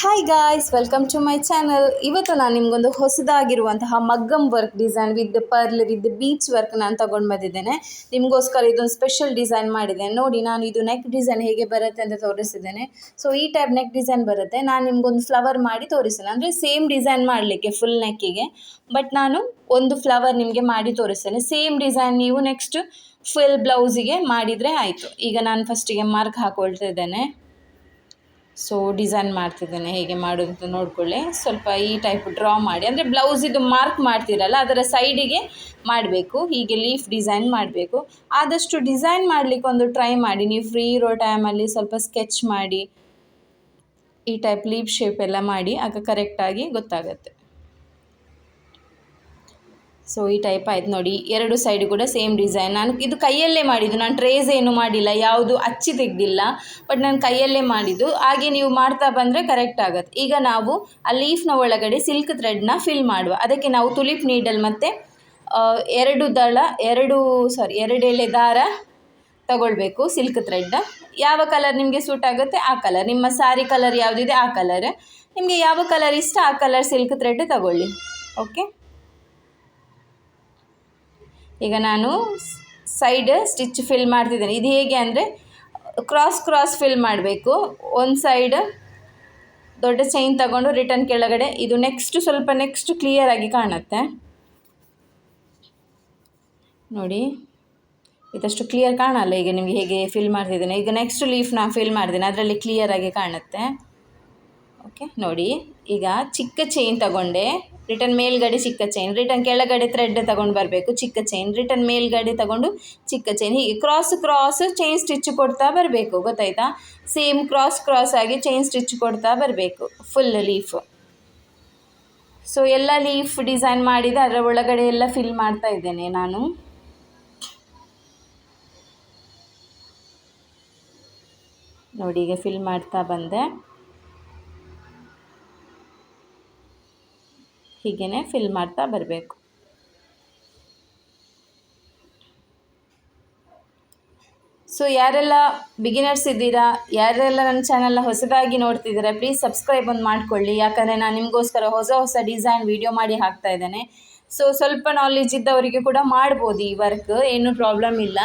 Hi guys welcome to my channel ಇವತ್ತು ನಾನು ನಿಮಗೊಂದು ಹೊಸದಾಗಿರುವಂತಹ maggam work design with pearl with beach work ನಾನು ತಗೊಂಡು ಬಂದಿದ್ದೇನೆ. ನಿಮಗೋಸ್ಕರ ಇದೊಂದು ಸ್ಪೆಷಲ್ ಡಿಸೈನ್ ಮಾಡಿದ್ದೇನೆ ನೋಡಿ, ನಾನು ಇದು ನೆಕ್ ಡಿಸೈನ್ ಹೇಗೆ ಬರುತ್ತೆ ಅಂತ ತೋರಿಸಿದ್ದೇನೆ. ಸೊ ಈ ಟೈಪ್ ನೆಕ್ ಡಿಸೈನ್ ಬರುತ್ತೆ. ನಾನು ನಿಮ್ಗೊಂದು ಫ್ಲವರ್ ಮಾಡಿ ತೋರಿಸ್ತೇನೆ ಅಂದರೆ ಸೇಮ್ ಡಿಸೈನ್ ಮಾಡಲಿಕ್ಕೆ ಫುಲ್ ನೆಕ್ಕಿಗೆ ಬಟ್ ನಾನು ಒಂದು ಫ್ಲವರ್ ನಿಮಗೆ ಮಾಡಿ ತೋರಿಸ್ತೇನೆ. ಸೇಮ್ ಡಿಸೈನ್ ನೀವು ನೆಕ್ಸ್ಟ್ ಫುಲ್ ಬ್ಲೌಸಿಗೆ ಮಾಡಿದರೆ ಆಯಿತು. ಈಗ ನಾನು ಫಸ್ಟಿಗೆ ಮಾರ್ಕ್ ಹಾಕೊಳ್ತಾ ಇದ್ದೇನೆ. ಸೊ ಡಿಸೈನ್ ಮಾಡ್ತಿದ್ದೇನೆ, ಹೇಗೆ ಮಾಡೋದು ನೋಡ್ಕೊಳ್ಳಿ. ಸ್ವಲ್ಪ ಈ ಟೈಪ್ ಡ್ರಾ ಮಾಡಿ, ಅಂದರೆ ಬ್ಲೌಸಿದು ಮಾರ್ಕ್ ಮಾಡ್ತೀರಲ್ಲ, ಅದರ ಸೈಡಿಗೆ ಮಾಡಬೇಕು. ಹೀಗೆ ಲೀಫ್ ಡಿಸೈನ್ ಮಾಡಬೇಕು. ಆದಷ್ಟು ಡಿಸೈನ್ ಮಾಡಲಿಕ್ಕೆ ಒಂದು ಟ್ರೈ ಮಾಡಿ. ನೀವು ಫ್ರೀ ಇರೋ ಟೈಮಲ್ಲಿ ಸ್ವಲ್ಪ ಸ್ಕೆಚ್ ಮಾಡಿ, ಈ ಟೈಪ್ ಲೀಫ್ ಶೇಪ್ ಎಲ್ಲ ಮಾಡಿ, ಆಗ ಕರೆಕ್ಟಾಗಿ ಗೊತ್ತಾಗತ್ತೆ. ಸೊ ಈ ಟೈಪ್ ಆಯ್ತು ನೋಡಿ. ಎರಡು ಸೈಡ್ ಕೂಡ ಸೇಮ್ ಡಿಸೈನ್ ನಾನು ಇದು ಕೈಯಲ್ಲೇ ಮಾಡಿದ್ದು. ನಾನು ಟ್ರೇಸ್ ಏನು ಮಾಡಿಲ್ಲ. ಯಾವುದು ಅಚ್ಚಿ ತೆಗೆದಿಲ್ಲ. ಬಟ್ ನಾನು ಕೈಯಲ್ಲೇ ಮಾಡಿದ್ದು. ಹಾಗೆ ನೀವು ಮಾಡ್ತಾ ಬಂದರೆ ಕರೆಕ್ಟ್ ಆಗುತ್ತೆ. ಈಗ ನಾವು ಆ ಲೀಫ್ನ ಒಳಗಡೆ ಸಿಲ್ಕ್ ಥ್ರೆಡ್ನ ಫಿಲ್ ಮಾಡುವ. ಅದಕ್ಕೆ ನಾವು ತುಲಿಪ್ ನೀಡಲ್ ಮತ್ತು ಎರಡು ದಳ, ಎರಡು ಸಾರಿ ಎರಡು ದಾರ ತಗೊಳ್ಬೇಕು ಸಿಲ್ಕ್ ಥ್ರೆಡ್ ಯಾವ ಕಲರ್ ನಿಮಗೆ ಸೂಟ್ ಆಗುತ್ತೆ ಆ ಕಲರ್ ನಿಮ್ಮ ಸಾರಿ ಕಲರ್ ಯಾವುದಿದೆ ಆ ಕಲರ್ ನಿಮಗೆ ಯಾವ ಕಲರ್ ಇಷ್ಟ ಆ ಕಲರ್ ಸಿಲ್ಕ್ ಥ್ರೆಡ್ ತಗೊಳ್ಳಿ. ಓಕೆ ಈಗ ನಾನು ಸೈಡ್ ಸ್ಟಿಚ್ ಫಿಲ್ ಮಾಡ್ತಿದ್ದೇನೆ. ಇದು ಹೇಗೆ ಅಂದರೆ ಕ್ರಾಸ್ ಕ್ರಾಸ್ ಫಿಲ್ ಮಾಡಬೇಕು. ಒಂದು ಸೈಡ್ ದೊಡ್ಡ ಚೈನ್ ತಗೊಂಡು ರಿಟರ್ನ್ ಕೆಳಗಡೆ. ಇದು ನೆಕ್ಸ್ಟ್ ಸ್ವಲ್ಪ ನೆಕ್ಸ್ಟ್ ಕ್ಲಿಯರಾಗಿ ಕಾಣುತ್ತೆ. ನೋಡಿ ಇದಷ್ಟು ಕ್ಲಿಯರ್ ಕಾಣಲ್ಲ. ಈಗ ನಿಮಗೆ ಹೇಗೆ ಫಿಲ್ ಮಾಡ್ತಿದ್ದೇನೆ. ಈಗ ನೆಕ್ಸ್ಟ್ ನಾನು ಫಿಲ್ ಮಾಡಿದ್ದೇನೆ ಅದರಲ್ಲಿ ಕ್ಲಿಯರಾಗಿ ಕಾಣುತ್ತೆ. ಓಕೆ ನೋಡಿ, ಈಗ ಚಿಕ್ಕ ಚೈನ್ ತಗೊಂಡೆ. ರಿಟರ್ನ್ ಮೇಲ್ಗಡೆ ಚಿಕ್ಕ ಚೈನ್ ರಿಟರ್ನ್ ಕೆಳಗಡೆ ಥ್ರೆಡ್ ತಗೊಂಡು ಬರಬೇಕು. ಚಿಕ್ಕ ಚೈನ್ ರಿಟರ್ನ್ ಮೇಲ್ಗಡೆ ತಗೊಂಡು ಚಿಕ್ಕ ಚೈನ್ ಹೀಗೆ ಕ್ರಾಸ್ ಕ್ರಾಸ್ ಚೈನ್ ಸ್ಟಿಚ್ ಕೊಡ್ತಾ ಬರಬೇಕು, ಗೊತ್ತಾಯ್ತಾ? ಸೇಮ್ ಕ್ರಾಸ್ ಕ್ರಾಸ್ ಆಗಿ ಚೈನ್ ಸ್ಟಿಚ್ ಕೊಡ್ತಾ ಬರಬೇಕು ಫುಲ್ ಲೀಫ್ ಸೊ ಎಲ್ಲ ಲೀಫ್ ಡಿಸೈನ್ ಮಾಡಿದ, ಅದರ ಒಳಗಡೆ ಎಲ್ಲ ಫಿಲ್ ಮಾಡ್ತಾ ಇದ್ದೇನೆ ನಾನು. ನೋಡಿ, ಈಗ ಫಿಲ್ ಮಾಡ್ತಾ ಬಂದೆ. ಹೀಗೇ ಫಿಲ್ ಮಾಡ್ತಾ ಬರಬೇಕು. ಸೊ ಯಾರೆಲ್ಲ ಬಿಗಿನರ್ಸ್ ಇದ್ದೀರಾ, ಯಾರೆಲ್ಲ ನನ್ನ ಚಾನಲ್ನ ಹೊಸದಾಗಿ ನೋಡ್ತಿದ್ದೀರಾ ಪ್ಲೀಸ್ ಸಬ್ಸ್ಕ್ರೈಬ್ ಒಂದು ಮಾಡ್ಕೊಳ್ಳಿ. ಯಾಕಂದರೆ ನಾನು ನಿಮಗೋಸ್ಕರ ಹೊಸ ಹೊಸ ಡಿಸೈನ್ ವೀಡಿಯೋ ಮಾಡಿ ಹಾಕ್ತಾ ಇದ್ದೇನೆ. ಸೊ ಸ್ವಲ್ಪ ನಾಲೆಜ್ ಇದ್ದವರಿಗೆ ಕೂಡ ಮಾಡ್ಬೋದು ಈ ವರ್ಕ್ ಏನೂ ಪ್ರಾಬ್ಲಮ್ ಇಲ್ಲ.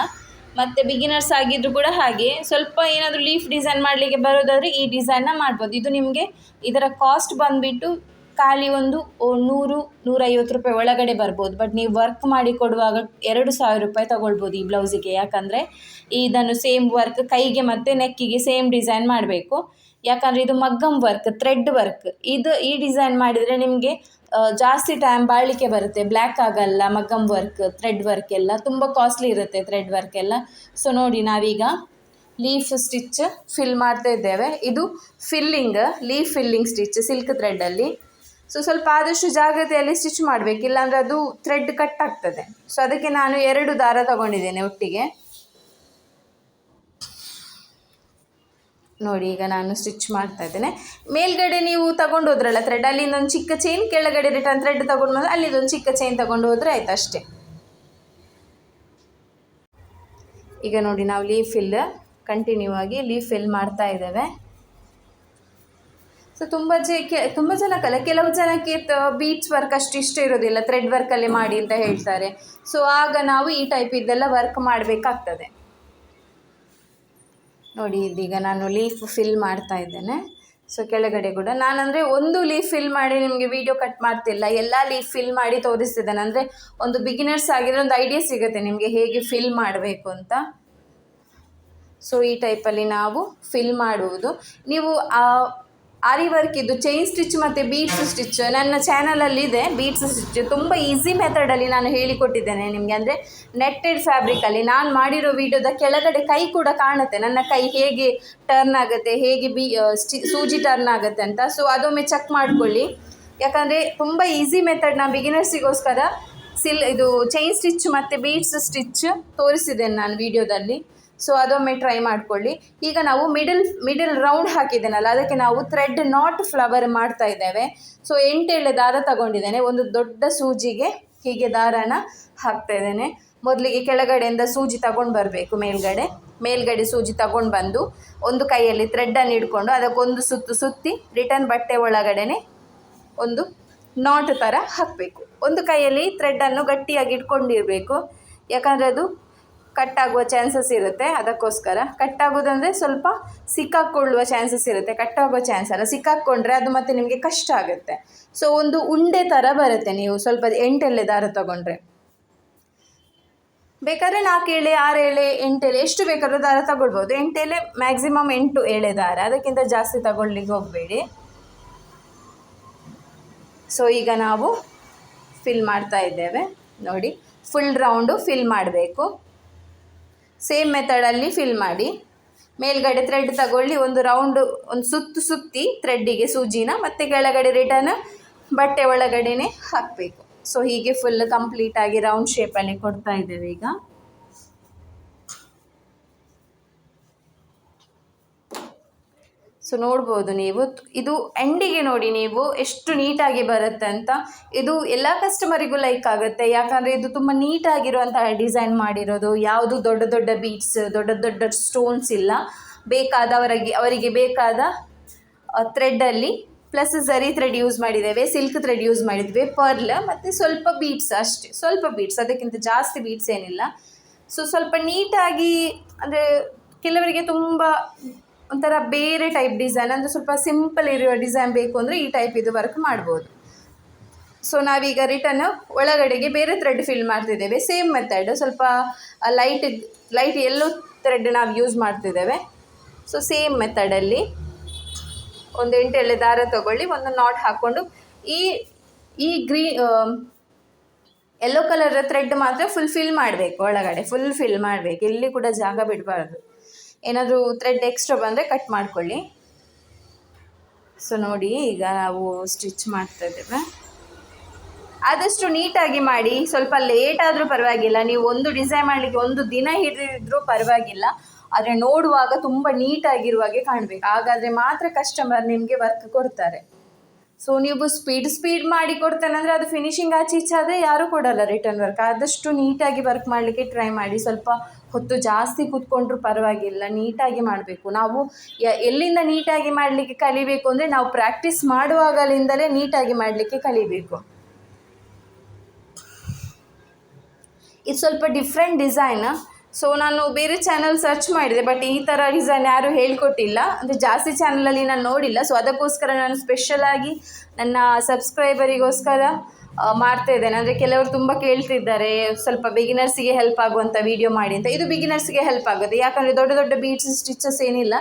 ಮತ್ತು ಬಿಗಿನರ್ಸ್ ಆಗಿದ್ದರೂ ಕೂಡ ಹಾಗೆ. ಸ್ವಲ್ಪ ಏನಾದರೂ ಲೀಫ್ ಡಿಸೈನ್ ಮಾಡಲಿಕ್ಕೆ ಬರೋದಾದರೆ ಈ ಡಿಸೈನ್ನ ಮಾಡ್ಬೋದು. ಇದು ನಿಮಗೆ ಇದರ ಕಾಸ್ಟ್ ಬಂದುಬಿಟ್ಟು ಖಾಲಿ ಒಂದು ನೂರು, ನೂರೈವತ್ತು ರೂಪಾಯಿ ಒಳಗಡೆ ಬರ್ಬೋದು. ಬಟ್ ನೀವು ವರ್ಕ್ ಮಾಡಿ ಕೊಡುವಾಗ ಎರಡು ಸಾವಿರ ರೂಪಾಯಿ ತಗೊಳ್ಬೋದು ಈ ಬ್ಲೌಸಿಗೆ. ಯಾಕಂದರೆ ಇದನ್ನು ಸೇಮ್ ವರ್ಕ್ ಕೈಗೆ ಮತ್ತು ನೆಕ್ಕಿಗೆ ಸೇಮ್ ಡಿಸೈನ್ ಮಾಡಬೇಕು. ಯಾಕಂದರೆ ಇದು ಮಗ್ಗಮ್ ವರ್ಕ್ ಥ್ರೆಡ್ ವರ್ಕ್ ಇದು ಈ ಡಿಸೈನ್ ಮಾಡಿದರೆ ನಿಮಗೆ ಜಾಸ್ತಿ ಟೈಮ್ ಬಾಳಿಕೆ ಬರುತ್ತೆ. ಬ್ಲ್ಯಾಕ್ ಆಗಲ್ಲ, ಮಗ್ಗಮ್ ವರ್ಕ್ ಥ್ರೆಡ್ ವರ್ಕ್ ಎಲ್ಲ. ತುಂಬ ಕಾಸ್ಟ್ಲಿ ಇರುತ್ತೆ ಥ್ರೆಡ್ ವರ್ಕ್ ಎಲ್ಲ. ಸೊ ನೋಡಿ ನಾವೀಗ ಲೀಫ್ ಸ್ಟಿಚ್ ಫಿಲ್ ಮಾಡ್ತಾ ಇದ್ದೇವೆ. ಇದು filling leaf filling stitch silk ಥ್ರೆಡ್ಡಲ್ಲಿ so ಸ್ವಲ್ಪ ಆದಷ್ಟು ಜಾಗ್ರತೆಯಲ್ಲಿ ಸ್ಟಿಚ್ ಮಾಡಬೇಕು. ಇಲ್ಲಾಂದರೆ ಅದು ಥ್ರೆಡ್ ಕಟ್ ಆಗ್ತದೆ. ಸೊ ಅದಕ್ಕೆ ನಾನು ಎರಡು ದಾರ ತಗೊಂಡಿದ್ದೇನೆ ಒಟ್ಟಿಗೆ. ನೋಡಿ, ಈಗ ನಾನು ಸ್ಟಿಚ್ ಮಾಡ್ತಾ ಇದ್ದೇನೆ. ಮೇಲ್ಗಡೆ ನೀವು ತಗೊಂಡು ಹೋದ್ರಲ್ಲ ಥ್ರೆಡ್ ಅಲ್ಲಿ ಒಂದು ಚಿಕ್ಕ ಚೈನ್ ಕೆಳಗಡೆ ರಿಟರ್ನ್ ಥ್ರೆಡ್ ತಗೊಂಡು ಬಂದರೆ ಅಲ್ಲಿಂದೊಂದು ಚಿಕ್ಕ ಚೈನ್ ತಗೊಂಡು ಹೋದರೆ ಆಯ್ತು ಅಷ್ಟೇ. ಈಗ ನೋಡಿ, ನಾವು ಲೀಫ್ ಫಿಲ್ ಕಂಟಿನ್ಯೂ ಆಗಿ ಲೀಫ್ ಫಿಲ್ ಮಾಡ್ತಾ ಇದ್ದೇವೆ. ಸೊ ತುಂಬ ಜ ಕೆ, ತುಂಬ ಜನಕ್ಕಲ್ಲ ಕೆಲವು ಜನಕ್ಕೆ ಬೀಟ್ಸ್ ವರ್ಕ್ ಅಷ್ಟು ಇಷ್ಟ ಇರೋದಿಲ್ಲ ಥ್ರೆಡ್ ವರ್ಕಲ್ಲಿ ಮಾಡಿ ಅಂತ ಹೇಳ್ತಾರೆ. ಸೊ ಆಗ ನಾವು ಈ ಟೈಪ್ ಇದೆಲ್ಲ ವರ್ಕ್ ಮಾಡಬೇಕಾಗ್ತದೆ. ನೋಡಿ, ಇದೀಗ ನಾನು ಲೀಫ್ ಫಿಲ್ ಮಾಡ್ತಾ ಇದ್ದೇನೆ. ಸೊ ಕೆಳಗಡೆ ಕೂಡ, ನಾನಂದರೆ ಒಂದು ಲೀಫ್ ಫಿಲ್ ಮಾಡಿ ನಿಮಗೆ ವೀಡಿಯೋ ಕಟ್ ಮಾಡ್ತಿಲ್ಲ. ಎಲ್ಲ ಲೀಫ್ ಫಿಲ್ ಮಾಡಿ ತೋರಿಸ್ತಿದ್ದೇನೆ. ಅಂದರೆ ಒಂದು ಬಿಗಿನರ್ಸ್ ಆಗಿದ್ರೆ ಒಂದು ಐಡಿಯಾ ಸಿಗುತ್ತೆ ನಿಮಗೆ ಹೇಗೆ ಫಿಲ್ ಮಾಡಬೇಕು ಅಂತ. ಸೊ ಈ ಟೈಪಲ್ಲಿ ನಾವು ಫಿಲ್ ಮಾಡುವುದು. ನೀವು ಆರಿ ವರ್ಕ್ ಇದು ಚೈನ್ ಸ್ಟಿಚ್ ಮತ್ತು ಬೀಟ್ಸ್ ಸ್ಟಿಚ್ ನನ್ನ ಚಾನಲಲ್ಲಿದೆ ಬೀಟ್ಸ್ ಸ್ಟಿಚ್ ತುಂಬ ಈಸಿ ಮೆಥಡಲ್ಲಿ ನಾನು ಹೇಳಿಕೊಟ್ಟಿದ್ದೇನೆ ನಿಮಗೆ. ಅಂದರೆ ನೆಟ್ಟೆಡ್ ಫ್ಯಾಬ್ರಿಕಲ್ಲಿ ನಾನು ಮಾಡಿರೋ ವೀಡಿಯೋದ ಕೆಳಗಡೆ ಕೈ ಕೂಡ ಕಾಣುತ್ತೆ. ನನ್ನ ಕೈ ಹೇಗೆ ಟರ್ನ್ ಆಗುತ್ತೆ, ಹೇಗೆ ಬಿ ಸ್ಟಿ ಸೂಜಿ ಟರ್ನ್ ಆಗುತ್ತೆ ಅಂತ. ಸೊ ಅದೊಮ್ಮೆ ಚೆಕ್ ಮಾಡಿಕೊಳ್ಳಿ. ಯಾಕಂದರೆ ತುಂಬ ಈಸಿ ಮೆಥಡ್ ನಾನು ಬಿಗಿನರ್ಸಿಗೋಸ್ಕರ ಸಿಲ್ ಇದು ಚೈನ್ ಸ್ಟಿಚ್ ಮತ್ತು ಬೀಟ್ಸ್ ಸ್ಟಿಚ್ ತೋರಿಸಿದ್ದೇನೆ ನಾನು ವೀಡಿಯೋದಲ್ಲಿ ಸೊ ಅದೊಮ್ಮೆ ಟ್ರೈ ಮಾಡ್ಕೊಳ್ಳಿ. ಈಗ ನಾವು ಮಿಡಲ್ ಮಿಡಲ್ ರೌಂಡ್ ಹಾಕಿದ್ದೇನಲ್ಲ, ಅದಕ್ಕೆ ನಾವು ಥ್ರೆಡ್ ನಾಟ್ ಫ್ಲವರ್ ಮಾಡ್ತಾ ಇದ್ದೇವೆ. ಸೊ ಎಂಟೆಳೆ ದಾರ ತಗೊಂಡಿದ್ದೇನೆ. ಒಂದು ದೊಡ್ಡ ಸೂಜಿಗೆ ಹೀಗೆ ದಾರನ ಹಾಕ್ತಾ ಇದ್ದೇನೆ. ಮೊದಲಿಗೆ ಕೆಳಗಡೆಯಿಂದ ಸೂಜಿ ತಗೊಂಡು ಬರಬೇಕು, ಮೇಲ್ಗಡೆ. ಮೇಲ್ಗಡೆ ಸೂಜಿ ತಗೊಂಡು ಬಂದು ಒಂದು ಕೈಯಲ್ಲಿ ಥ್ರೆಡ್ಡನ್ನು ಹಿಡ್ಕೊಂಡು ಅದಕ್ಕೊಂದು ಸುತ್ತು ಸುತ್ತಿ ರಿಟರ್ನ್ ಬಟ್ಟೆ ಒಳಗಡೆನೆ ಒಂದು ನಾಟ್ ಥರ ಹಾಕಬೇಕು. ಒಂದು ಕೈಯಲ್ಲಿ ಥ್ರೆಡ್ಡನ್ನು ಗಟ್ಟಿಯಾಗಿ ಇಟ್ಕೊಂಡಿರಬೇಕು. ಯಾಕಂದರೆ ಅದು ಕಟ್ಟಾಗುವ ಚಾನ್ಸಸ್ ಇರುತ್ತೆ, ಅದಕ್ಕೋಸ್ಕರ. ಕಟ್ ಆಗೋದಂದ್ರೆ ಸ್ವಲ್ಪ ಸಿಕ್ಕಾಕ್ಕೊಳ್ಳುವ ಚಾನ್ಸಸ್ ಇರುತ್ತೆ ಕಟ್ ಆಗೋ ಚಾನ್ಸ್ ಅಲ್ಲ ಸಿಕ್ಕಾಕ್ಕೊಂಡ್ರೆ ಅದು ಮತ್ತೆ ನಿಮಗೆ ಕಷ್ಟ ಆಗುತ್ತೆ. ಸೊ ಒಂದು ಉಂಡೆ ಥರ ಬರುತ್ತೆ ನೀವು, ಸ್ವಲ್ಪ ಎಂಟೆಲೆ ದಾರ ತಗೊಂಡ್ರೆ. ಬೇಕಾದ್ರೆ ನಾಲ್ಕು ಎಳೆ, ಆರು ಎಳೆ ಎಂಟು ಎಳೆ ಎಷ್ಟು ಬೇಕಾದ್ರೂ ದಾರ ತಗೊಳ್ಬೋದು. ಎಂಟು ಎಲೆ ಮ್ಯಾಕ್ಸಿಮಮ್ ಎಂಟು ಎಳೆ ದಾರ, ಅದಕ್ಕಿಂತ ಜಾಸ್ತಿ ತಗೊಳ್ಳಿಕ್ಕೆ ಹೋಗಬೇಡಿ. ಸೊ ಈಗ ನಾವು ಫಿಲ್ ಮಾಡ್ತಾ ಇದ್ದೇವೆ. ನೋಡಿ ಫುಲ್ ರೌಂಡು ಫಿಲ್ ಮಾಡಬೇಕು. ಸೇಮ್ ಮೆಥಡಲ್ಲಿ ಫಿಲ್ ಮಾಡಿ. ಮೇಲ್ಗಡೆ ಥ್ರೆಡ್ ತಗೊಳ್ಳಿ, ಒಂದು ರೌಂಡು ಒಂದು ಸುತ್ತು ಸುತ್ತಿ ಥ್ರೆಡ್ಡಿಗೆ ಸೂಜಿನ ಮತ್ತು ಕೆಳಗಡೆ ರಿಟರ್ನ್ ಬಟ್ಟೆ ಒಳಗಡೆನೆ ಹಾಕಬೇಕು. ಸೊ ಹೀಗೆ ಫುಲ್ ಕಂಪ್ಲೀಟಾಗಿ ರೌಂಡ್ ಶೇಪಲ್ಲಿ ಕೊಡ್ತಾ ಇದ್ದೇವೆ ಈಗ. ಸೊ ನೋಡ್ಬೋದು ನೀವು. ಇದು ಎಂಡಿಗೆ ನೋಡಿ ನೀವು ಎಷ್ಟು ನೀಟಾಗಿ ಬರುತ್ತೆ ಅಂತ. ಇದು ಎಲ್ಲ ಕಸ್ಟಮರಿಗೂ ಲೈಕ್ ಆಗುತ್ತೆ. ಯಾಕಂದರೆ ಇದು ತುಂಬ ನೀಟಾಗಿರುವಂತಹ ಡಿಸೈನ್ ಮಾಡಿರೋದು. ಯಾವುದು ದೊಡ್ಡ ದೊಡ್ಡ ಬೀಟ್ಸ್ ದೊಡ್ಡ ದೊಡ್ಡ ಸ್ಟೋನ್ಸ್ ಇಲ್ಲ. ಬೇಕಾದವರಿಗೆ ಅವರಿಗೆ ಬೇಕಾದ ಥ್ರೆಡ್ಡಲ್ಲಿ ಪ್ಲಸ್ ಝರಿ ಥ್ರೆಡ್ ಯೂಸ್ ಮಾಡಿದ್ದೇವೆ ಸಿಲ್ಕ್ ಥ್ರೆಡ್ ಯೂಸ್ ಮಾಡಿದ್ವಿ ಪರ್ಲ್ ಮತ್ತು ಸ್ವಲ್ಪ ಬೀಟ್ಸ್ ಅಷ್ಟೇ. ಸ್ವಲ್ಪ ಬೀಟ್ಸ್ ಅದಕ್ಕಿಂತ ಜಾಸ್ತಿ ಬೀಟ್ಸ್ ಏನಿಲ್ಲ. ಸೊ ಸ್ವಲ್ಪ ನೀಟಾಗಿ, ಅಂದರೆ ಕೆಲವರಿಗೆ ತುಂಬ ಒಂಥರ ಬೇರೆ ಟೈಪ್ ಡಿಸೈನ್ ಅಂದರೆ ಸ್ವಲ್ಪ ಸಿಂಪಲ್ ಇರುವ ಡಿಸೈನ್ ಬೇಕು ಅಂದರೆ ಈ ಟೈಪ್ ಇದು ವರ್ಕ್ ಮಾಡ್ಬೋದು. ಸೊ ನಾವೀಗ ರಿಟರ್ನ್ ಒಳಗಡೆಗೆ ಬೇರೆ ಥ್ರೆಡ್ ಫಿಲ್ ಮಾಡ್ತಿದ್ದೇವೆ. ಸೇಮ್ ಮೆಥಡ್ ಸ್ವಲ್ಪ ಲೈಟ್ ಲೈಟ್ ಎಲ್ಲೋ ಥ್ರೆಡ್ ನಾವು ಯೂಸ್ ಮಾಡ್ತಿದ್ದೇವೆ. ಸೊ ಸೇಮ್ ಮೆಥಡಲ್ಲಿ ಒಂದು ಎಂಟು ಎಳೆ ದಾರ ತಗೊಳ್ಳಿ, ಒಂದು ನಾಟ್ ಹಾಕ್ಕೊಂಡು ಈ ಈ ಗ್ರೀ ಎಲ್ಲೋ ಕಲರ್ ಥ್ರೆಡ್ ಮಾತ್ರ ಫುಲ್ ಫಿಲ್ ಮಾಡಬೇಕು ಒಳಗಡೆ ಫುಲ್ ಫಿಲ್ ಮಾಡಬೇಕು. ಎಲ್ಲಿ ಕೂಡ ಜಾಗ ಬಿಡಬಾರ್ದು. ಏನಾದರೂ ಥ್ರೆಡ್ ಎಕ್ಸ್ಟ್ರಾ ಬಂದರೆ ಕಟ್ ಮಾಡ್ಕೊಳ್ಳಿ. ಸೊ ನೋಡಿ ಈಗ ನಾವು ಸ್ಟಿಚ್ ಮಾಡ್ತಾ ಇದ್ದೇವೆ. ಆದಷ್ಟು ನೀಟಾಗಿ ಮಾಡಿ, ಸ್ವಲ್ಪ ಲೇಟ್ ಆದರೂ ಪರವಾಗಿಲ್ಲ. ನೀವು ಒಂದು ಡಿಸೈನ್ ಮಾಡಲಿಕ್ಕೆ ಒಂದು ದಿನ ಹಿಡಿದಿದ್ರೂ ಪರವಾಗಿಲ್ಲ. ಆದರೆ ನೋಡುವಾಗ ತುಂಬ ನೀಟಾಗಿರುವಾಗೆ ಕಾಣಬೇಕು. ಹಾಗಾದರೆ ಮಾತ್ರ ಕಸ್ಟಮರ್ ನಿಮಗೆ ವರ್ಕ್ ಕೊಡ್ತಾರೆ. ಸೊ ನೀವು ಸ್ಪೀಡ್ ಸ್ಪೀಡ್ ಮಾಡಿ ಕೊಡ್ತೇನೆ ಅಂದರೆ ಅದು ಫಿನಿಶಿಂಗ್ ಆಚೆ ಈಚೆ ಆದರೆ ಯಾರೂ ಕೊಡಲ್ಲ ರಿಟರ್ನ್ ವರ್ಕ್ ಆದಷ್ಟು ನೀಟಾಗಿ ವರ್ಕ್ ಮಾಡಲಿಕ್ಕೆ ಟ್ರೈ ಮಾಡಿ. ಸ್ವಲ್ಪ ಹೊತ್ತು ಜಾಸ್ತಿ ಕೂತ್ಕೊಂಡ್ರೂ ಪರವಾಗಿಲ್ಲ, ನೀಟಾಗಿ ಮಾಡಬೇಕು. ನಾವು ಎಲ್ಲಿಂದ ನೀಟಾಗಿ ಮಾಡಲಿಕ್ಕೆ ಕಲಿಬೇಕು ಅಂದರೆ ನಾವು ಪ್ರಾಕ್ಟೀಸ್ ಮಾಡುವಾಗಲಿಂದಲೇ ನೀಟಾಗಿ ಮಾಡಲಿಕ್ಕೆ ಕಲಿಬೇಕು. ಇದು ಸ್ವಲ್ಪ ಡಿಫ್ರೆಂಟ್ ಡಿಸೈನ್ ಸೊ ನಾನು ಬೇರೆ ಚಾನಲ್ ಸರ್ಚ್ ಮಾಡಿದೆ ಬಟ್ ಈ ಥರ ಡಿಸೈನ್ ಯಾರೂ ಹೇಳ್ಕೊಟ್ಟಿಲ್ಲ. ಅಂದರೆ ಜಾಸ್ತಿ ಚಾನಲಲ್ಲಿ ನಾನು ನೋಡಿಲ್ಲ. ಸೊ ಅದಕ್ಕೋಸ್ಕರ ನಾನು ಸ್ಪೆಷಲಾಗಿ ನನ್ನ ಸಬ್ಸ್ಕ್ರೈಬರಿಗೋಸ್ಕರ ಮಾಡ್ತಾ ಇದ್ದೇನೆ. ಅಂದರೆ ಕೆಲವರು ತುಂಬ ಕೇಳ್ತಿದ್ದಾರೆ, ಸ್ವಲ್ಪ ಬಿಗಿನರ್ಸಿಗೆ ಹೆಲ್ಪ್ ಆಗುವಂಥ ವೀಡಿಯೋ ಮಾಡಿ ಅಂತ. ಇದು ಬಿಗಿನರ್ಸ್ಗೆ ಹೆಲ್ಪ್ ಆಗುತ್ತೆ. ಯಾಕಂದರೆ ದೊಡ್ಡ ದೊಡ್ಡ ಬೀಟ್ಸ್ ಸ್ಟಿಚಸ್ ಏನಿಲ್ಲ.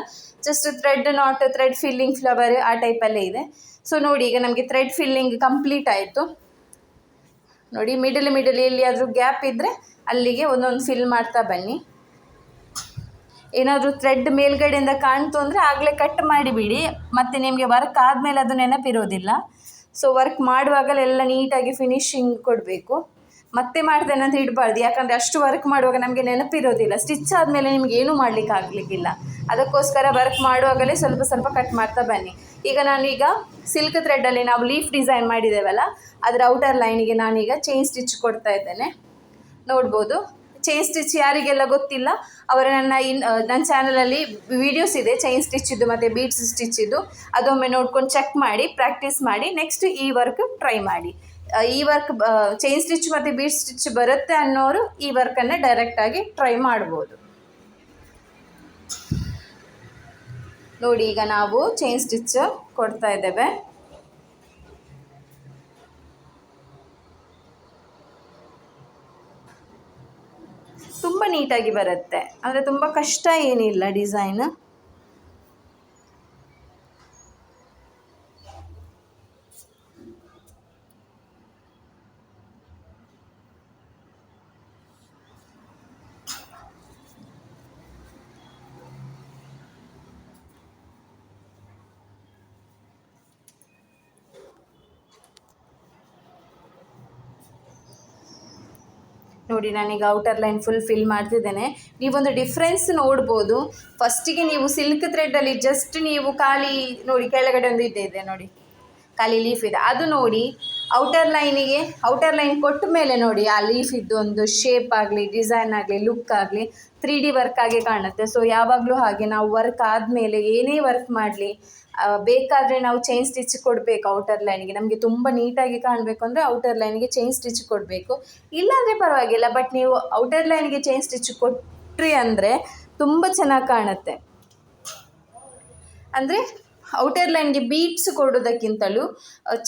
Just thread knot thread filling flower ಆ ಟೈಪಲ್ಲೇ ಇದೆ. ಸೊ ನೋಡಿ, ಈಗ ನಮಗೆ ಥ್ರೆಡ್ ಫಿಲ್ಲಿಂಗ್ ಕಂಪ್ಲೀಟ್ ಆಯಿತು. ನೋಡಿ ಮಿಡಲ್ ಮಿಡಲ್ ಎಲ್ಲಿಯಾದರೂ ಗ್ಯಾಪ್ ಇದ್ದರೆ ಅಲ್ಲಿಗೆ ಒಂದೊಂದು ಫಿಲ್ ಮಾಡ್ತಾ ಬನ್ನಿ. ಏನಾದರೂ ಥ್ರೆಡ್ ಮೇಲ್ಗಡೆಯಿಂದ ಕಾಣ್ತು ಅಂದರೆ ಆಗಲೇ ಕಟ್ ಮಾಡಿಬಿಡಿ. ಮತ್ತು ನಿಮಗೆ ವರ್ಕ್ ಆದಮೇಲೆ ಅದು ನೆನಪಿರೋದಿಲ್ಲ. ಸೊ ವರ್ಕ್ ಮಾಡುವಾಗಲೆಲ್ಲ ನೀಟಾಗಿ ಫಿನಿಶಿಂಗ್ ಕೊಡಬೇಕು. ಮತ್ತೆ ಮಾಡ್ತೇನೆ ಅಂತ ಇಡಬಾರ್ದು. ಯಾಕಂದರೆ ಅಷ್ಟು ವರ್ಕ್ ಮಾಡುವಾಗ ನಮಗೆ ನೆನಪಿರೋದಿಲ್ಲ. ಸ್ಟಿಚ್ ಆದಮೇಲೆ ನಿಮ್ಗೆ ಏನು ಮಾಡಲಿಕ್ಕೆ ಆಗಲಿಕ್ಕಿಲ್ಲ. ಅದಕ್ಕೋಸ್ಕರ ವರ್ಕ್ ಮಾಡುವಾಗಲೇ ಸ್ವಲ್ಪ ಸ್ವಲ್ಪ ಕಟ್ ಮಾಡ್ತಾ ಬನ್ನಿ. ಈಗ ನಾನೀಗ ಸಿಲ್ಕ್ ಥ್ರೆಡ್ಡಲ್ಲಿ ನಾವು ಲೀಫ್ ಡಿಸೈನ್ ಮಾಡಿದ್ದೇವಲ್ಲ, ಅದರ ಔಟರ್ ಲೈನಿಗೆ ನಾನೀಗ ಚೈನ್ ಸ್ಟಿಚ್ ಕೊಡ್ತಾ ಇದ್ದೇನೆ. ನೋಡ್ಬೋದು. ಚೈನ್ ಸ್ಟಿಚ್ ಯಾರಿಗೆಲ್ಲ ಗೊತ್ತಿಲ್ಲ, ಅವರ ನನ್ನ ಇನ್ ನನ್ನ ಚಾನಲಲ್ಲಿ ವೀಡಿಯೋಸ್ ಇದೆ ಚೈನ್ ಸ್ಟಿಚ್ಚಿದ್ದು ಮತ್ತು ಬೀಡ್ಸ್ ಸ್ಟಿಚ್ಚಿದ್ದು ಅದೊಮ್ಮೆ ನೋಡ್ಕೊಂಡು ಚೆಕ್ ಮಾಡಿ ಪ್ರಾಕ್ಟೀಸ್ ಮಾಡಿ ನೆಕ್ಸ್ಟ್ ಈ ವರ್ಕ್ ಟ್ರೈ ಮಾಡಿ. ಈ ವರ್ಕ್ ಚೈನ್ ಸ್ಟಿಚ್ ಮತ್ತು ಬೀಡ್ ಸ್ಟಿಚ್ ಬರುತ್ತೆ ಅನ್ನೋರು ಈ ವರ್ಕನ್ನು ಡೈರೆಕ್ಟಾಗಿ ಟ್ರೈ ಮಾಡ್ಬೋದು. ನೋಡಿ, ಈಗ ನಾವು ಚೈನ್ ಸ್ಟಿಚ್ ಕೊಡ್ತಾ ಇದ್ದೇವೆ. ತುಂಬ ನೀಟಾಗಿ ಬರುತ್ತೆ. ಅಂದರೆ ತುಂಬ ಕಷ್ಟ ಏನಿಲ್ಲ ಡಿಸೈನ್. ನೋಡಿ, ನಾನೀಗ ಔಟರ್ ಲೈನ್ ಫುಲ್ ಫಿಲ್ ಮಾಡ್ತಿದ್ದೇನೆ. ನೀವೊಂದು ಡಿಫ್ರೆನ್ಸ್ ನೋಡ್ಬೋದು. ಫಸ್ಟಿಗೆ ನೀವು ಸಿಲ್ಕ್ ಥ್ರೆಡ್ಡಲ್ಲಿ ಜಸ್ಟ್ ನೀವು ಖಾಲಿ ನೋಡಿ, ಕೆಳಗಡೆ ಒಂದು ಇದೆ ಇದೆ ನೋಡಿ. ಖಾಲಿ ಲೀಫ್ ಇದೆ. ಅದು ನೋಡಿ ಔಟರ್ ಲೈನಿಗೆ ಔಟರ್ ಲೈನ್ ಕೊಟ್ಟ ಮೇಲೆ ನೋಡಿ, ಆ ಲೀಫ್ ಇದ್ದು ಒಂದು ಶೇಪ್ ಆಗಲಿ ಡಿಸೈನ್ ಆಗಲಿ ಲುಕ್ ಆಗಲಿ ತ್ರೀ ಡಿ ವರ್ಕ್ ಆಗಿ ಕಾಣುತ್ತೆ. ಸೊ ಯಾವಾಗಲೂ ಹಾಗೆ ನಾವು ವರ್ಕ್ ಆದಮೇಲೆ ಏನೇ ವರ್ಕ್ ಮಾಡಲಿ ಬೇಕಾದರೆ ನಾವು ಚೈನ್ ಸ್ಟಿಚ್ ಕೊಡಬೇಕು ಔಟರ್ ಲೈನ್ಗೆ ನಮಗೆ ತುಂಬ ನೀಟಾಗಿ ಕಾಣಬೇಕು ಅಂದರೆ ಔಟರ್ ಲೈನ್ಗೆ ಚೈನ್ ಸ್ಟಿಚ್ ಕೊಡಬೇಕು. ಇಲ್ಲಾಂದರೆ ಪರವಾಗಿಲ್ಲ ಬಟ್ ನೀವು ಔಟರ್ ಲೈನ್ಗೆ ಚೈನ್ ಸ್ಟಿಚ್ ಕೊಟ್ಟ್ರಿ ಅಂದರೆ ತುಂಬ ಚೆನ್ನಾಗಿ ಕಾಣುತ್ತೆ. ಅಂದರೆ ಔಟರ್ ಲೈನ್ಗೆ ಬೀಟ್ಸ್ ಕೊಡೋದಕ್ಕಿಂತಲೂ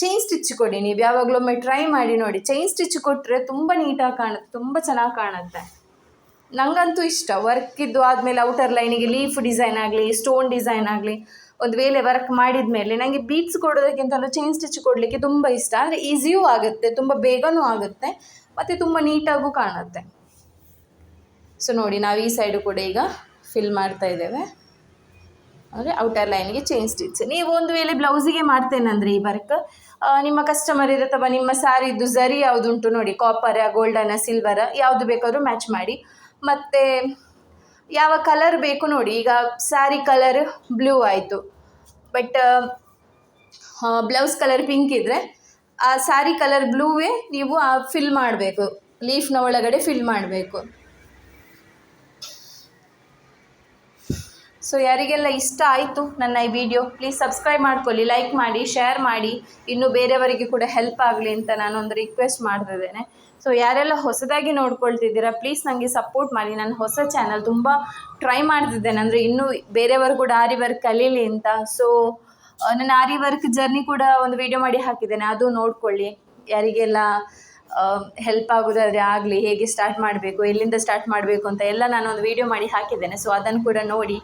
ಚೈನ್ ಸ್ಟಿಚ್ ಕೊಡಿ. ನೀವು ಯಾವಾಗಲೊಮ್ಮೆ ಟ್ರೈ ಮಾಡಿ ನೋಡಿ. ಚೈನ್ ಸ್ಟಿಚ್ ಕೊಟ್ಟರೆ ತುಂಬ ನೀಟಾಗಿ ಕಾಣುತ್ತೆ, ತುಂಬ ಚೆನ್ನಾಗಿ ಕಾಣುತ್ತೆ. ನನಗಂತೂ ಇಷ್ಟ. ವರ್ಕ್ ಇದ್ದು ಆದಮೇಲೆ ಔಟರ್ ಲೈನಿಗೆ ಲೀಫ್ ಡಿಸೈನ್ ಆಗಲಿ ಸ್ಟೋನ್ ಡಿಸೈನ್ ಆಗಲಿ ಒಂದು ವೇಳೆ ವರ್ಕ್ ಮಾಡಿದ ಮೇಲೆ ನನಗೆ ಬೀಟ್ಸ್ ಕೊಡೋದಕ್ಕಿಂತಲೂ ಚೈನ್ ಸ್ಟಿಚ್ ಕೊಡಲಿಕ್ಕೆ ತುಂಬ ಇಷ್ಟ. ಅಂದರೆ ಈಸಿಯೂ ಆಗುತ್ತೆ, ತುಂಬ ಬೇಗನೂ ಆಗುತ್ತೆ, ಮತ್ತು ತುಂಬ ನೀಟಾಗೂ ಕಾಣುತ್ತೆ. ಸೊ ನೋಡಿ, ನಾವು ಈ ಸೈಡು ಕೂಡ ಈಗ ಫಿಲ್ ಮಾಡ್ತಾ ಇದ್ದೇವೆ. ಅಂದರೆ ಔಟರ್ ಲೈನ್ಗೆ ಚೈನ್ ಸ್ಟಿಚ್ ನೀವು ಒಂದು ವೇಳೆ ಬ್ಲೌಸಿಗೆ ಮಾಡ್ತೇನಂದ್ರೆ ಈ ವರ್ಕ್ ನಿಮ್ಮ ಕಸ್ಟಮರ್ ಇದೆ ಅಥವಾ ನಿಮ್ಮ ಸ್ಯಾರಿದ್ದು ಝರಿ ಯಾವುದುಂಟು ನೋಡಿ ಕಾಪರ ಗೋಲ್ಡನ ಸಿಲ್ವರ ಯಾವುದು ಬೇಕಾದರೂ ಮ್ಯಾಚ್ ಮಾಡಿ. ಮತ್ತು ಯಾವ ಕಲರ್ ಬೇಕು ನೋಡಿ. ಈಗ ಸ್ಯಾರಿ ಕಲರ್ ಬ್ಲೂ ಆಯಿತು. ಬಟ್ ಬ್ಲೌಸ್ ಕಲರ್ ಪಿಂಕ್ ಇದ್ದರೆ ಆ ಸ್ಯಾರಿ ಕಲರ್ ಬ್ಲೂವೇ ನೀವು ಆ ಫಿಲ್ ಮಾಡಬೇಕು. ಲೀಫ್ನ ಒಳಗಡೆ ಫಿಲ್ ಮಾಡಬೇಕು. ಸೊ ಯಾರಿಗೆಲ್ಲ ಇಷ್ಟ ಆಯಿತು ನನ್ನ ಈ ವಿಡಿಯೋ ಪ್ಲೀಸ್ ಸಬ್ಸ್ಕ್ರೈಬ್ ಮಾಡ್ಕೊಳ್ಳಿ ಲೈಕ್ ಮಾಡಿ ಶೇರ್ ಮಾಡಿ. ಇನ್ನು ಬೇರೆಯವರಿಗೆ ಕೂಡ ಹೆಲ್ಪ್ ಆಗಲಿ ಅಂತ ನಾನೊಂದು ರಿಕ್ವೆಸ್ಟ್ ಮಾಡ್ತಿದ್ದೇನೆ. ಸೊ ಯಾರೆಲ್ಲ ಹೊಸದಾಗಿ ನೋಡ್ಕೊಳ್ತಿದ್ದೀರಾ ಪ್ಲೀಸ್ ನನಗೆ ಸಪೋರ್ಟ್ ಮಾಡಿ. ನನ್ನ ಹೊಸ ಚಾನಲ್ ತುಂಬ ಟ್ರೈ ಮಾಡ್ತಿದ್ದೇನೆ. ಅಂದರೆ ಇನ್ನೂ ಬೇರೆಯವರು ಕೂಡ ಆರಿ ವರ್ಕ್ ಕಲೀಲಿ ಅಂತ. ಸೊ ನಾನು ಆರಿ ವರ್ಕ್ ಜರ್ನಿ ಕೂಡ ಒಂದು ವಿಡಿಯೋ ಮಾಡಿ ಹಾಕಿದ್ದೇನೆ. ಅದು ನೋಡ್ಕೊಳ್ಳಿ. ಯಾರಿಗೆಲ್ಲ ಹೆಲ್ಪ್ ಆಗೋದಾದರೆ ಆಗಲಿ, ಹೇಗೆ ಸ್ಟಾರ್ಟ್ ಮಾಡಬೇಕು, ಎಲ್ಲಿಂದ ಸ್ಟಾರ್ಟ್ ಮಾಡಬೇಕು ಅಂತ ಎಲ್ಲ ನಾನು ಒಂದು ವಿಡಿಯೋ ಮಾಡಿ ಹಾಕಿದ್ದೇನೆ. ಸೊ ಅದನ್ನು ಕೂಡ ನೋಡಿ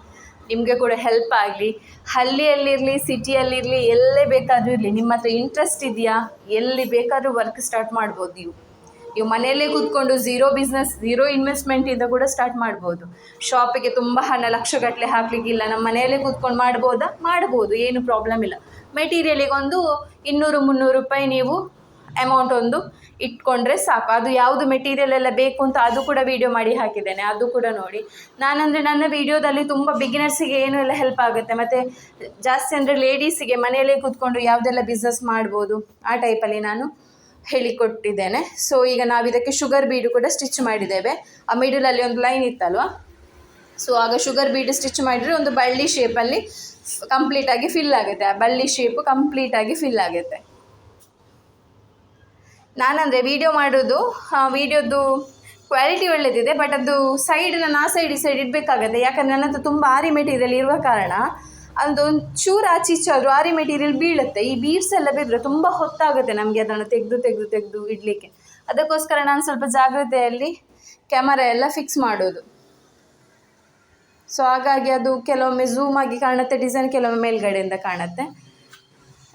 ನಿಮಗೆ ಕೂಡ ಹೆಲ್ಪ್ ಆಗಲಿ. ಹಳ್ಳಿಯಲ್ಲಿರಲಿ ಸಿಟಿಯಲ್ಲಿರಲಿ ಎಲ್ಲೇ ಬೇಕಾದರೂ ಇರಲಿ. ನಿಮ್ಮ ಹತ್ರ ಇಂಟ್ರೆಸ್ಟ್ ಇದೆಯಾ? ಎಲ್ಲಿ ಬೇಕಾದರೂ ವರ್ಕ್ ಸ್ಟಾರ್ಟ್ ಮಾಡ್ಬೋದು ನೀವು. ನೀವು ಮನೆಯಲ್ಲೇ ಕೂತ್ಕೊಂಡು ಝೀರೋ ಬಿಸ್ನೆಸ್ ಝೀರೋ ಇನ್ವೆಸ್ಟ್ಮೆಂಟಿಂದ ಕೂಡ ಸ್ಟಾರ್ಟ್ ಮಾಡ್ಬೋದು. ಶಾಪಿಗೆ ತುಂಬ ಹಣ ಲಕ್ಷಗಟ್ಟಲೆ ಹಾಕಲಿಕ್ಕಿಲ್ಲ ನಮ್ಮ ಮನೆಯಲ್ಲೇ ಕೂತ್ಕೊಂಡು ಮಾಡ್ಬೋದಾ? ಮಾಡ್ಬೋದು. ಏನು ಪ್ರಾಬ್ಲಮ್ ಇಲ್ಲ. ಮೆಟೀರಿಯಲಿಗೊಂದು ಇನ್ನೂರು, ಮುನ್ನೂರು ರೂಪಾಯಿ ನೀವು ಅಮೌಂಟ್ ಒಂದು ಇಟ್ಕೊಂಡ್ರೆ ಸಾಕು. ಅದು ಯಾವುದು ಮೆಟೀರಿಯಲ್ ಎಲ್ಲ ಬೇಕು ಅಂತ ಅದು ಕೂಡ ವಿಡಿಯೋ ಮಾಡಿ ಹಾಕಿದ್ದೇನೆ. ಅದು ಕೂಡ ನೋಡಿ. ನಾನಂದರೆ ನನ್ನ ವಿಡಿಯೋದಲ್ಲಿ ತುಂಬ ಬಿಗಿನರ್ಸಿಗೆ ಏನು ಎಲ್ಲ ಹೆಲ್ಪ್ ಆಗುತ್ತೆ. ಮತ್ತು ಜಾಸ್ತಿ ಅಂದರೆ ಲೇಡೀಸಿಗೆ ಮನೆಯಲ್ಲೇ ಕೂತ್ಕೊಂಡು ಯಾವುದೆಲ್ಲ ಬಿಸ್ನೆಸ್ ಮಾಡ್ಬೋದು, ಆ ಟೈಪಲ್ಲಿ ನಾನು ಹೇಳಿಕೊಟ್ಟಿದ್ದೇನೆ. ಸೊ ಈಗ ನಾವು ಇದಕ್ಕೆ ಶುಗರ್ ಬೀಡು ಕೂಡ ಸ್ಟಿಚ್ ಮಾಡಿದ್ದೇವೆ. ಆ ಮಿಡಲಲ್ಲಿ ಒಂದು ಲೈನ್ ಇತ್ತಲ್ವ? ಸೊ ಆಗ ಶುಗರ್ ಬೀಡು ಸ್ಟಿಚ್ ಮಾಡಿದರೆ ಒಂದು ಬಳ್ಳಿ ಶೇಪಲ್ಲಿ ಕಂಪ್ಲೀಟಾಗಿ ಫಿಲ್ ಆಗುತ್ತೆ. ಆ ಬಳ್ಳಿ ಶೇಪು ಕಂಪ್ಲೀಟಾಗಿ ಫಿಲ್ ಆಗುತ್ತೆ. ನಾನಂದರೆ ವೀಡಿಯೋ ಮಾಡೋದು ವೀಡಿಯೋದು ಕ್ವಾಲಿಟಿ ಒಳ್ಳೆದಿದೆ ಬಟ್ ಅದು ಸೈಡ್ ನಾನು ಆ ಸೈಡ್ ಈ ಸೈಡ್ ಇಡಬೇಕಾಗತ್ತೆ. ಯಾಕಂದರೆ ನನ್ನ ಹತ್ರ ತುಂಬ ಆರಿ ಮೆಟೀರಿಯಲ್ ಇರುವ ಕಾರಣ. ಅದು ಆಚೆ ಚೂರು ಆಚೀಚಾದರೂ ಆರಿ ಮೆಟೀರಿಯಲ್ ಬೀಳುತ್ತೆ. ಈ ಬೀಡ್ಸ್ ಎಲ್ಲ ಬಿದ್ದರೆ ತುಂಬ ಹೊತ್ತಾಗುತ್ತೆ ನಮಗೆ ಅದನ್ನು ತೆಗೆದು ತೆಗೆದು ತೆಗೆದು ಇಡಲಿಕ್ಕೆ. ಅದಕ್ಕೋಸ್ಕರ ನಾನು ಸ್ವಲ್ಪ ಜಾಗ್ರತೆಯಲ್ಲಿ ಕ್ಯಾಮರಾ ಎಲ್ಲ ಫಿಕ್ಸ್ ಮಾಡೋದು. ಸೊ ಹಾಗಾಗಿ ಅದು ಕೆಲವೊಮ್ಮೆ ಝೂಮ್ ಆಗಿ ಕಾಣುತ್ತೆ ಡಿಸೈನ್ ಕೆಲವೊಮ್ಮೆ ಮೇಲ್ಗಡೆಯಿಂದ ಕಾಣುತ್ತೆ.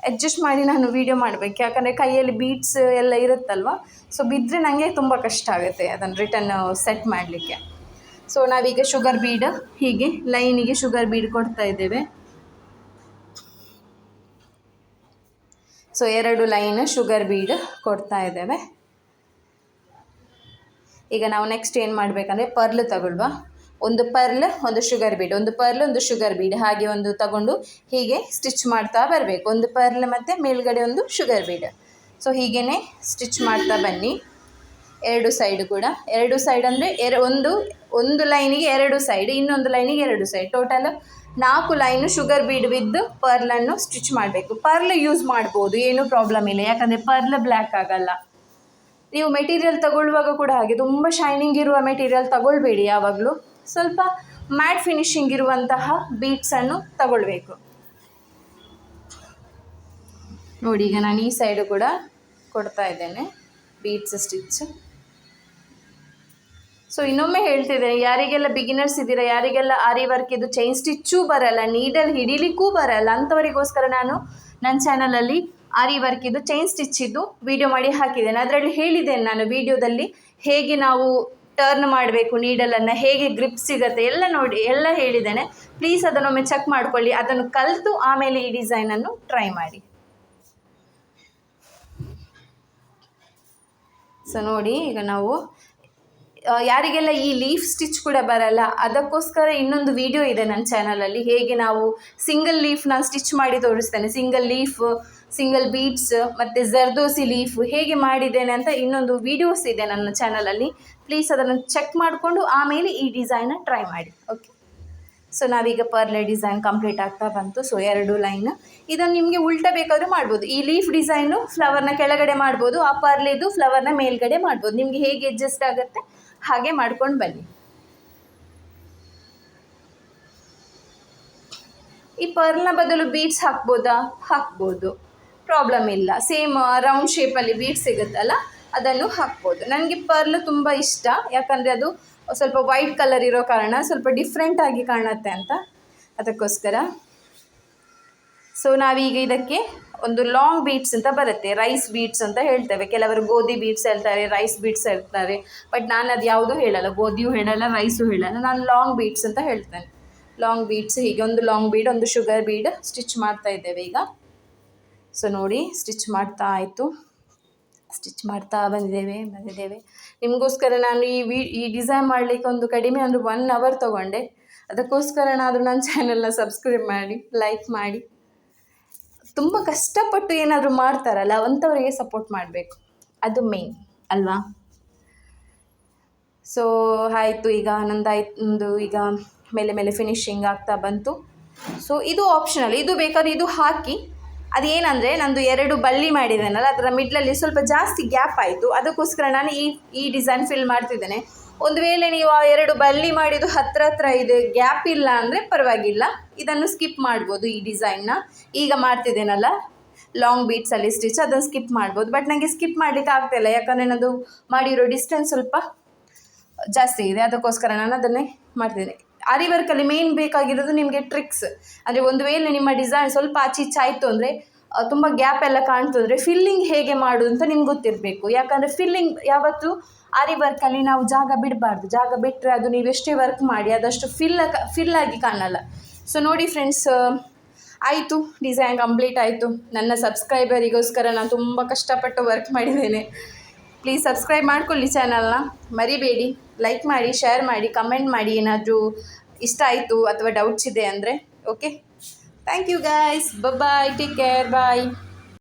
ಅಡ್ಜಸ್ಟ್ ಮಾಡಿ ನಾನು ವೀಡಿಯೋ ಮಾಡಬೇಕು. ಯಾಕಂದರೆ ಕೈಯಲ್ಲಿ ಬೀಟ್ಸ್ ಎಲ್ಲ ಇರುತ್ತಲ್ವ? ಸೊ ಬಿದ್ದರೆ ನನಗೆ ತುಂಬ ಕಷ್ಟ ಆಗುತ್ತೆ ಅದನ್ನು ರಿಟರ್ನ್ ಸೆಟ್ ಮಾಡಲಿಕ್ಕೆ. ಸೊ ನಾವೀಗ ಶುಗರ್ ಬೀಡ್ ಹೀಗೆ ಲೈನಿಗೆ ಶುಗರ್ ಬೀಡ್ ಕೊಡ್ತಾ ಇದ್ದೇವೆ. ಸೊ ಎರಡು ಲೈನ್ ಶುಗರ್ ಬೀಡ್ ಕೊಡ್ತಾ ಇದ್ದೇವೆ. ಈಗ ನಾವು ನೆಕ್ಸ್ಟ್ ಏನು ಮಾಡಬೇಕಂದ್ರೆ ಪರ್ಲ್ ತಗೊಳ್ವಾ. ಒಂದು ಪರ್ಲ್, ಒಂದು ಶುಗರ್ ಬೀಡ್ ಒಂದು ಪರ್ಲ್, ಒಂದು ಶುಗರ್ ಬೀಡ್ ಹಾಗೆ ಒಂದು ತಗೊಂಡು ಹೀಗೆ ಸ್ಟಿಚ್ ಮಾಡ್ತಾ ಬರಬೇಕು. ಒಂದು ಪರ್ಲ್ ಮತ್ತು ಮೇಲ್ಗಡೆ ಒಂದು ಶುಗರ್ ಬೀಡ್ ಸೊ ಹೀಗೇ ಸ್ಟಿಚ್ ಮಾಡ್ತಾ ಬನ್ನಿ. ಎರಡು ಸೈಡ್ ಕೂಡ. ಎರಡು ಸೈಡ್ ಅಂದರೆ ಎರ ಒಂದು ಒಂದು ಲೈನಿಗೆ ಎರಡು ಸೈಡ್ ಇನ್ನೊಂದು ಲೈನಿಗೆ ಎರಡು ಸೈಡ್ ಟೋಟಲ್ ನಾಲ್ಕು ಲೈನು ಶುಗರ್ ಬೀಡ್ ವಿದ್ ಪರ್ಲನ್ನು ಸ್ಟಿಚ್ ಮಾಡಬೇಕು. ಪರ್ಲ್ ಯೂಸ್ ಮಾಡ್ಬೋದು, ಏನೂ ಪ್ರಾಬ್ಲಮ್ ಇಲ್ಲ. ಯಾಕಂದರೆ ಪರ್ಲ್ ಬ್ಲ್ಯಾಕ್ ಆಗಲ್ಲ. ನೀವು ಮೆಟೀರಿಯಲ್ ತಗೊಳ್ಳುವಾಗ ಕೂಡ ಹಾಗೆ, ತುಂಬ ಶೈನಿಂಗ್ ಇರುವ ಮೆಟೀರಿಯಲ್ ತಗೊಳ್ಬೇಡಿ ಯಾವಾಗಲೂ. ಸ್ವಲ್ಪ ಮ್ಯಾಟ್ ಫಿನಿಶಿಂಗ್ ಇರುವಂತಹ ಬೀಟ್ಸನ್ನು ತಗೊಳ್ಬೇಕು. ನೋಡಿ, ಈಗ ನಾನು ಈ ಸೈಡು ಕೂಡ ಕೊಡ್ತಾ ಇದ್ದೇನೆ. ಬೀಟ್ಸ್ ಸ್ಟಿಚ್ ಸೊ ಇನ್ನೊಮ್ಮೆ ಹೇಳ್ತಿದ್ದೇನೆ, ಯಾರಿಗೆಲ್ಲ ಬಿಗಿನರ್ಸ್ ಇದ್ದೀರಾ, ಯಾರಿಗೆಲ್ಲ ಆರಿ ವರ್ಕ್ ಇದು ಚೈನ್ ಸ್ಟಿಚ್ಚೂ ಬರಲ್ಲ ನೀಡಲ್ ಹಿಡಿಲಿಕ್ಕೂ ಬರಲ್ಲ, ಅಂಥವರಿಗೋಸ್ಕರ ನಾನು ನನ್ನ ಚಾನಲಲ್ಲಿ ಆರಿ ವರ್ಕ್ ಇದು ಚೈನ್ ಸ್ಟಿಚ್ ಇದ್ದು ವಿಡಿಯೋ ಮಾಡಿ ಹಾಕಿದ್ದೇನೆ. ಅದರಲ್ಲಿ ಹೇಳಿದ್ದೇನೆ ನಾನು ವಿಡಿಯೋದಲ್ಲಿ ಹೇಗೆ ನಾವು ಟರ್ನ್ ಮಾಡಬೇಕು ನೀಡಲನ್ನು ಹೇಗೆ ಗ್ರಿಪ್ ಸಿಗುತ್ತೆ, ಎಲ್ಲ ನೋಡಿ, ಎಲ್ಲ ಹೇಳಿದ್ದೇನೆ. ಪ್ಲೀಸ್ ಅದನ್ನೊಮ್ಮೆ ಚೆಕ್ ಮಾಡ್ಕೊಳ್ಳಿ, ಅದನ್ನು ಕಲಿತು ಆಮೇಲೆ ಈ ಡಿಸೈನನ್ನು ಟ್ರೈ ಮಾಡಿ. ಸೊ ನೋಡಿ, ಈಗ ನಾವು ಯಾರಿಗೆಲ್ಲ ಈ ಲೀಫ್ ಸ್ಟಿಚ್ ಕೂಡ ಬರಲ್ಲ, ಅದಕ್ಕೋಸ್ಕರ ಇನ್ನೊಂದು ವಿಡಿಯೋ ಇದೆ ನನ್ನ ಚಾನಲಲ್ಲಿ ಹೇಗೆ ನಾವು ಸಿಂಗಲ್ ಲೀಫ್ನ ಸ್ಟಿಚ್ ಮಾಡಿ ತೋರಿಸ್ತೇನೆ. ಸಿಂಗಲ್ ಲೀಫ್ ಸಿಂಗಲ್ ಬೀಡ್ಸ್ ಮತ್ತು ಜರ್ದೋಸಿ ಲೀಫ್ ಹೇಗೆ ಮಾಡಿದ್ದೇನೆ ಅಂತ ಇನ್ನೊಂದು ವಿಡಿಯೋಸ್ ಇದೆ ನನ್ನ ಚಾನಲಲ್ಲಿ ಪ್ಲೀಸ್ ಅದನ್ನು ಚೆಕ್ ಮಾಡಿಕೊಂಡು ಆಮೇಲೆ ಈ ಡಿಸೈನ ಟ್ರೈ ಮಾಡಿ. ಓಕೆ ಸೊ ನಾವೀಗ ಪರ್ಲೆ ಡಿಸೈನ್ ಕಂಪ್ಲೀಟ್ ಆಗ್ತಾ ಬಂತು. ಸೊ ಎರಡು ಲೈನ್ ಇದನ್ನು ನಿಮಗೆ ಉಲ್ಟಾ ಬೇಕಾದರೂ ಮಾಡ್ಬೋದು. ಈ ಲೀಫ್ ಡಿಸೈನು ಫ್ಲವರ್ನ ಕೆಳಗಡೆ ಮಾಡ್ಬೋದು, ಆ ಪರ್ಲೆದು ಫ್ಲವರ್ನ ಮೇಲ್ಗಡೆ ಮಾಡ್ಬೋದು. ನಿಮಗೆ ಹೇಗೆ ಅಡ್ಜಸ್ಟ್ ಆಗುತ್ತೆ? ಹಾಗೆ ಮಾಡ್ಕೊಂಡು ಬನ್ನಿ. ಈ ಪರ್ಲ್ನ ಬದಲು ಬೀಡ್ಸ್ ಹಾಕ್ಬೋದಾ? ಹಾಕ್ಬೋದು. ಪ್ರಾಬ್ಲಮ್ ಇಲ್ಲ. ಸೇಮ್ ರೌಂಡ್ ಶೇಪಲ್ಲಿ ಬೀಟ್ ಸಿಗುತ್ತಲ್ಲ, ಅದನ್ನು ಹಾಕ್ಬೋದು. ನನಗೆ ಪರ್ಲ್ ತುಂಬ ಇಷ್ಟ. ಯಾಕಂದರೆ ಅದು ಸ್ವಲ್ಪ ವೈಟ್ ಕಲರ್ ಇರೋ ಕಾರಣ ಸ್ವಲ್ಪ ಡಿಫ್ರೆಂಟ್ ಆಗಿ ಕಾಣುತ್ತೆ ಅಂತ. ಅದಕ್ಕೋಸ್ಕರ. ಸೊ ನಾವೀಗ ಇದಕ್ಕೆ ಒಂದು ಲಾಂಗ್ ಬೀಟ್ಸ್ ಅಂತ ಬರುತ್ತೆ ರೈಸ್ ಬೀಟ್ಸ್ ಅಂತ ಹೇಳ್ತೇವೆ. ಕೆಲವರು ಗೋಧಿ ಬೀಟ್ಸ್ ಹೇಳ್ತಾರೆ ರೈಸ್ ಬೀಟ್ಸ್ ಹೇಳ್ತಾರೆ. ಬಟ್ ನಾನು ಅದು ಯಾವುದೂ ಹೇಳಲ್ಲ, ಗೋಧಿಯೂ ಹೇಳಲ್ಲ ರೈಸು ಹೇಳಲ್ಲ. ನಾನು ಲಾಂಗ್ ಬೀಟ್ಸ್ ಅಂತ ಹೇಳ್ತೇನೆ. ಲಾಂಗ್ ಬೀಟ್ಸ್ ಹೀಗೆ ಒಂದು ಲಾಂಗ್ ಬೀಡ್ ಒಂದು ಶುಗರ್ ಬೀಡ್ ಸ್ಟಿಚ್ ಮಾಡ್ತಾ ಇದ್ದೇವೆ ಈಗ. ಸೊ ನೋಡಿ ಸ್ಟಿಚ್ ಮಾಡ್ತಾ ಆಯಿತು. ಸ್ಟಿಚ್ ಮಾಡ್ತಾ ಬಂದಿದ್ದೇವೆ ಬಂದಿದ್ದೇವೆ. ನಿಮಗೋಸ್ಕರ ನಾನು ಈ ವಿ, ಈ ಡಿಸೈನ್ ಮಾಡಲಿಕ್ಕೆ ಒಂದು ಕಡಿಮೆ ಅಂದರೆ ಒನ್ ಅವರ್ ತೊಗೊಂಡೆ. ಅದಕ್ಕೋಸ್ಕರನಾದರೂ ನನ್ನ ಚಾನೆಲ್ನ ಸಬ್ಸ್ಕ್ರೈಬ್ ಮಾಡಿ ಲೈಕ್ ಮಾಡಿ. ತುಂಬ ಕಷ್ಟಪಟ್ಟು ಏನಾದರೂ ಮಾಡ್ತಾರಲ್ಲ, ಅಂಥವ್ರಿಗೆ ಸಪೋರ್ಟ್ ಮಾಡಬೇಕು. ಅದು ಮೇನ್ ಅಲ್ವಾ? ಸೊ ಆಯಿತು, ಈಗ ನಂದಾಯ್ತು, ಒಂದು ಈಗ ಮೇಲೆ ಮೇಲೆ ಫಿನಿಶಿಂಗ್ ಆಗ್ತಾ ಬಂತು. ಸೊ ಇದು ಆಪ್ಷನಲ್ ಇದು ಬೇಕಾದ್ರೆ ಇದು ಹಾಕಿ. ಅದೇನಂದರೆ, ನಂದು ಎರಡು ಬಳ್ಳಿ ಮಾಡಿದ್ದೇನಲ್ಲ, ಅದರ ಮಿಡ್ಲಲ್ಲಿ ಸ್ವಲ್ಪ ಜಾಸ್ತಿ ಗ್ಯಾಪ್ ಆಯಿತು. ಅದಕ್ಕೋಸ್ಕರ ನಾನು ಈ ಈ ಡಿಸೈನ್ ಫಿಲ್ ಮಾಡ್ತಿದ್ದೇನೆ. ಒಂದು ವೇಳೆ ನೀವು ಆ ಎರಡು ಬಲ್ಲಿ ಮಾಡಿದ್ದು ಹತ್ರ ಹತ್ರ ಇದೆ, ಗ್ಯಾಪ್ ಇಲ್ಲ ಅಂದರೆ ಪರವಾಗಿಲ್ಲ. ಇದನ್ನು ಸ್ಕಿಪ್ ಮಾಡ್ಬೋದು ಈ ಡಿಸೈನ್ನ ಈಗ ಮಾಡ್ತಿದ್ದೇನಲ್ಲ? ಲಾಂಗ್ ಬೀಟ್ಸಲ್ಲಿ ಸ್ಟಿಚ್ ಅದನ್ನು ಸ್ಕಿಪ್ ಮಾಡ್ಬೋದು. ಬಟ್ ನನಗೆ ಸ್ಕಿಪ್ ಮಾಡಲಿಕ್ಕೆ ಆಗ್ತಾಯಿಲ್ಲ ಯಾಕಂದರೆ ನನ್ನದು ಮಾಡಿರೋ ಡಿಸ್ಟೆನ್ಸ್ ಸ್ವಲ್ಪ ಜಾಸ್ತಿ ಇದೆ. ಅದಕ್ಕೋಸ್ಕರ ನಾನು ಅದನ್ನೇ ಮಾಡ್ತಿದ್ದೇನೆ. ಅರಿ ವರ್ಕಲ್ಲಿ ಮೇನ್ ಬೇಕಾಗಿರೋದು ನಿಮಗೆ ಟ್ರಿಕ್ಸ್ ಅಂದರೆ ಒಂದು ವೇಳೆ ನಿಮ್ಮ ಡಿಸೈನ್ ಸ್ವಲ್ಪ ಆಚೆ ಆಯಿತು ಅಂದರೆ ತುಂಬ ಗ್ಯಾಪ್ ಎಲ್ಲ ಕಾಣ್ತು ಅಂದರೆ ಫಿಲ್ಲಿಂಗ್ ಹೇಗೆ ಮಾಡೋದು ಅಂತ ನಿಮ್ಗೆ ಗೊತ್ತಿರಬೇಕು. ಯಾಕಂದರೆ ಫಿಲ್ಲಿಂಗ್ ಯಾವತ್ತು ಆರಿ ವರ್ಕಲ್ಲಿ ನಾವು ಜಾಗ ಬಿಡಬಾರ್ದು. ಜಾಗ ಬಿಟ್ಟರೆ ಅದು ನೀವು ಎಷ್ಟೇ ವರ್ಕ್ ಮಾಡಿ ಅದಷ್ಟು ಫಿಲ್ ಫಿಲ್ ಆಗಿ ಕಾಣಲ್ಲ. ಸೊ ನೋಡಿ ಫ್ರೆಂಡ್ಸ್ ಆಯಿತು. ಡಿಸೈನ್ ಕಂಪ್ಲೀಟ್ ಆಯಿತು. ನನ್ನ ಸಬ್ಸ್ಕ್ರೈಬರಿಗೋಸ್ಕರ ನಾನು ತುಂಬ ಕಷ್ಟಪಟ್ಟು ವರ್ಕ್ ಮಾಡಿದ್ದೇನೆ. ಪ್ಲೀಸ್ ಸಬ್ಸ್ಕ್ರೈಬ್ ಮಾಡ್ಕೊಳ್ಳಿ ಚಾನಲ್ನ ಮರಿಬೇಡಿ. ಲೈಕ್ ಮಾಡಿ ಶೇರ್ ಮಾಡಿ ಕಮೆಂಟ್ ಮಾಡಿ ಏನಾದರೂ ಇಷ್ಟ ಆಯಿತು ಅಥವಾ ಡೌಟ್ಸ್ ಇದೆ ಅಂದರೆ okay Thank you guys. Bye bye. Take care. Bye.